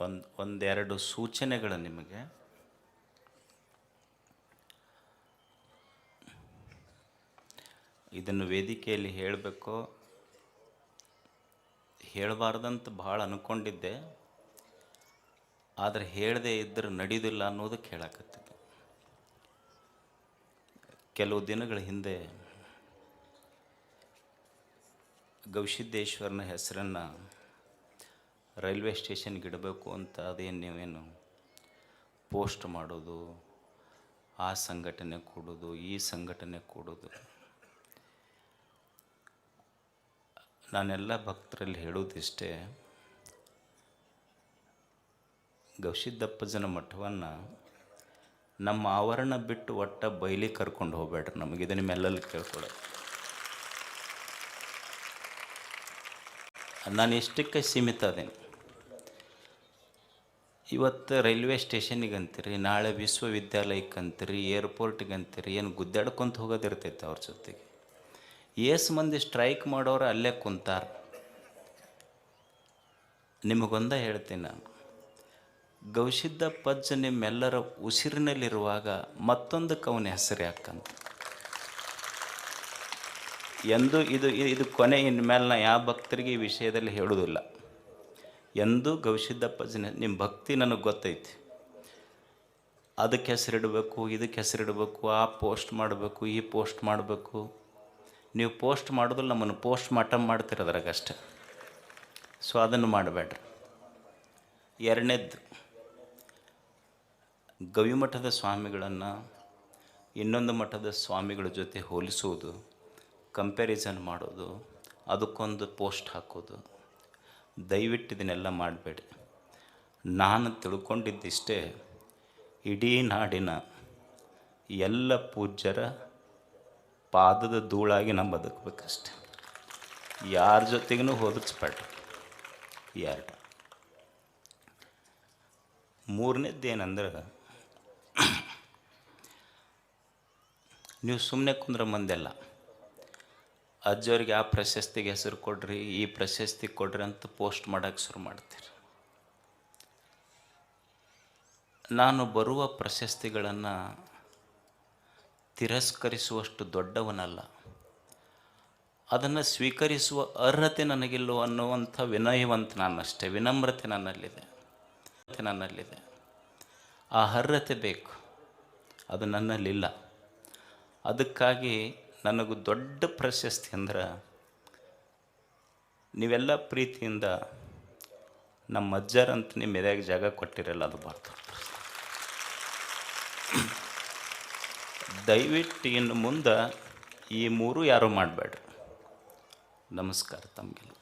ಒಂದು, ಒಂದೆರಡು ಸೂಚನೆಗಳು ನಿಮಗೆ. ಇದನ್ನು ವೇದಿಕೆಯಲ್ಲಿ ಹೇಳಬೇಕು. ಹೇಳಬಾರ್ದಂತ ಭಾಳ ಅಂದ್ಕೊಂಡಿದ್ದೆ ಆದರೆ ಹೇಳದೇ ಇದ್ದರೆ ನಡೆಯೋದಿಲ್ಲ ಅನ್ನೋದಕ್ಕೆ ಹೇಳಕತ್ತಿದ್ದೆ. ಕೆಲವು ದಿನಗಳ ಹಿಂದೆ ಗವಿಸಿದ್ದೇಶ್ವರನ ಹೆಸರನ್ನು ರೈಲ್ವೆ ಸ್ಟೇಷನ್ಗೆ ಇಡಬೇಕು ಅಂತ ಅದೇನು ನೀವೇನು ಪೋಸ್ಟ್ ಮಾಡೋದು, ಆ ಸಂಘಟನೆ ಕೊಡೋದು, ಈ ಸಂಘಟನೆ ಕೊಡೋದು? ನಾನೆಲ್ಲ ಭಕ್ತರಲ್ಲಿ ಹೇಳೋದಿಷ್ಟೇ ಗವಿಸಿದ್ದಪ್ಪಜನ ಮಠವನ್ನು ನಮ್ಮ ಆವರಣ ಬಿಟ್ಟು ಒಟ್ಟ ಬೈಲಿ ಕರ್ಕೊಂಡು ಹೋಗ್ಬೇಡ್ರಿ ಇದು ನಿಮ್ಮೆಲ್ಲಲ್ಲಿ ಕೇಳ್ಕೊಳ ನಾನು ಎಷ್ಟಕ್ಕೆ ಸೀಮಿತ ಅದೇನು? ಇವತ್ತು ರೈಲ್ವೆ ಸ್ಟೇಷನಿಗೆ ಅಂತೀರಿ ನಾಳೆ ವಿಶ್ವವಿದ್ಯಾಲಯಕ್ಕೆ ಅಂತೀರಿ ಏರ್ಪೋರ್ಟಿಗೆ ಅಂತೀರಿ ಏನು ಗುದ್ದಾಡ್ಕೊಂತ ಹೋಗೋದಿರ್ತೈತೆ ಅವ್ರ ಜೊತೆಗೆ. ಏಸು ಮಂದಿ ಸ್ಟ್ರೈಕ್ ಮಾಡೋರು ಅಲ್ಲೇ ಕುಂತಾರ. ನಿಮಗೊಂದ ಹೇಳ್ತೀನಿ ನಾನು. ಗೌಶಿದ್ದ ಪಜ್ಜ ನಿಮ್ಮೆಲ್ಲರ ಉಸಿರಿನಲ್ಲಿರುವಾಗ ಮತ್ತೊಂದಕ್ಕೆ ಅವನ ಹೆಸರು ಯಾಕಂತ. ಎಂದು ಇದು ಇದು ಕೊನೆ ಇನ್ಮೇಲೆ ನಾ ಯಾವ ಭಕ್ತರಿಗೆ ಈ ವಿಷಯದಲ್ಲಿ ಹೇಳೋದಿಲ್ಲ. ಎಂದೂ ಗವಿಸಿದ್ದಪ್ಪ ನಿಮ್ಮ ಭಕ್ತಿ ನನಗೆ ಗೊತ್ತೈತಿ. ಅದಕ್ಕೆ ಹೆಸರಿಡಬೇಕು, ಇದಕ್ಕೆ ಹೆಸರಿಡಬೇಕು, ಆ ಪೋಸ್ಟ್ ಮಾಡಬೇಕು, ಈ ಪೋಸ್ಟ್ ಮಾಡಬೇಕು. ನೀವು ಪೋಸ್ಟ್ ಮಾಡೋದಿಲ್ಲ ನಮ್ಮನ್ನು ಪೋಸ್ಟ್ ಮಾಟಮ್ ಮಾಡ್ತಿರೋದ್ರಾಗ ಅಷ್ಟೆ ಸೊ ಅದನ್ನು ಮಾಡಬೇಡ್ರಿ. ಎರಡನೇದ್ದು ಗವಿಮಠದ ಸ್ವಾಮಿಗಳನ್ನು ಇನ್ನೊಂದು ಮಠದ ಸ್ವಾಮಿಗಳ ಜೊತೆ ಹೋಲಿಸುವುದು ಕಂಪ್ಯಾರಿಸನ್ ಮಾಡೋದು, ಅದಕ್ಕೊಂದು ಪೋಸ್ಟ್ ಹಾಕೋದು. ದಯವಿಟ್ಟು ಇದನ್ನೆಲ್ಲ ಮಾಡಬೇಡಿ. ನಾನು ತಿಳ್ಕೊಂಡಿದ್ದಿಷ್ಟೇ ಇಡೀ ನಾಡಿನ ಎಲ್ಲ ಪೂಜ್ಯರ ಪಾದದ ಧೂಳಾಗಿ ನಾವು ಬದುಕಬೇಕಷ್ಟೆ. ಯಾರ ಜೊತೆಗೂ ಹೋಲಿಸ್ಬೇಡ್ರಿ ಎರಡು ಮೂರನೇದ್ದು ಏನಂದ್ರೆ ನೀವು ಸುಮ್ಮನೆ ಕುಂದ್ರ ಮಂದೆಲ್ಲ ಅಜ್ಜವ್ರಿಗೆ ಆ ಪ್ರಶಸ್ತಿಗೆ ಹೆಸರು ಕೊಡ್ರಿ, ಈ ಪ್ರಶಸ್ತಿ ಕೊಡ್ರಿ ಅಂತ ಪೋಸ್ಟ್ ಮಾಡೋಕ್ಕೆ ಶುರು ಮಾಡ್ತೀರಿ. ನಾನು ಬರುವ ಪ್ರಶಸ್ತಿಗಳನ್ನು ತಿರಸ್ಕರಿಸುವಷ್ಟು ದೊಡ್ಡವನಲ್ಲ. ಅದನ್ನು ಸ್ವೀಕರಿಸುವ ಅರ್ಹತೆ ನನಗಿಲ್ಲೋ ಅನ್ನುವಂಥ ವಿನಯವಂತ ನಾನಷ್ಟೇ, ವಿನಮ್ರತೆ ನನ್ನಲ್ಲಿದೆ ನನ್ನಲ್ಲಿದೆ. ಆ ಅರ್ಹತೆ ಬೇಕು, ಅದು ನನ್ನಲ್ಲಿಲ್ಲ. ಅದಕ್ಕಾಗಿ ನನಗೂ ದೊಡ್ಡ ಪ್ರಶಸ್ತಿ ಅಂದ್ರೆ ನೀವೆಲ್ಲ ಪ್ರೀತಿಯಿಂದ ನಮ್ಮ ಅಜ್ಜರಂತ ನಿಮ್ಮ ಎದೆಯಾಗ ಜಾಗ ಕೊಟ್ಟಿರಲ್ಲ, ಅದು ದೊಡ್ಡ ದಯವಿಟ್ಟು ಇನ್ನು ಮುಂದೆ ಈ ಮೂರು ಯಾರೂ ಮಾಡಬೇಡ್ರಿ. ನಮಸ್ಕಾರ ತಮಗೆಲ್ಲ.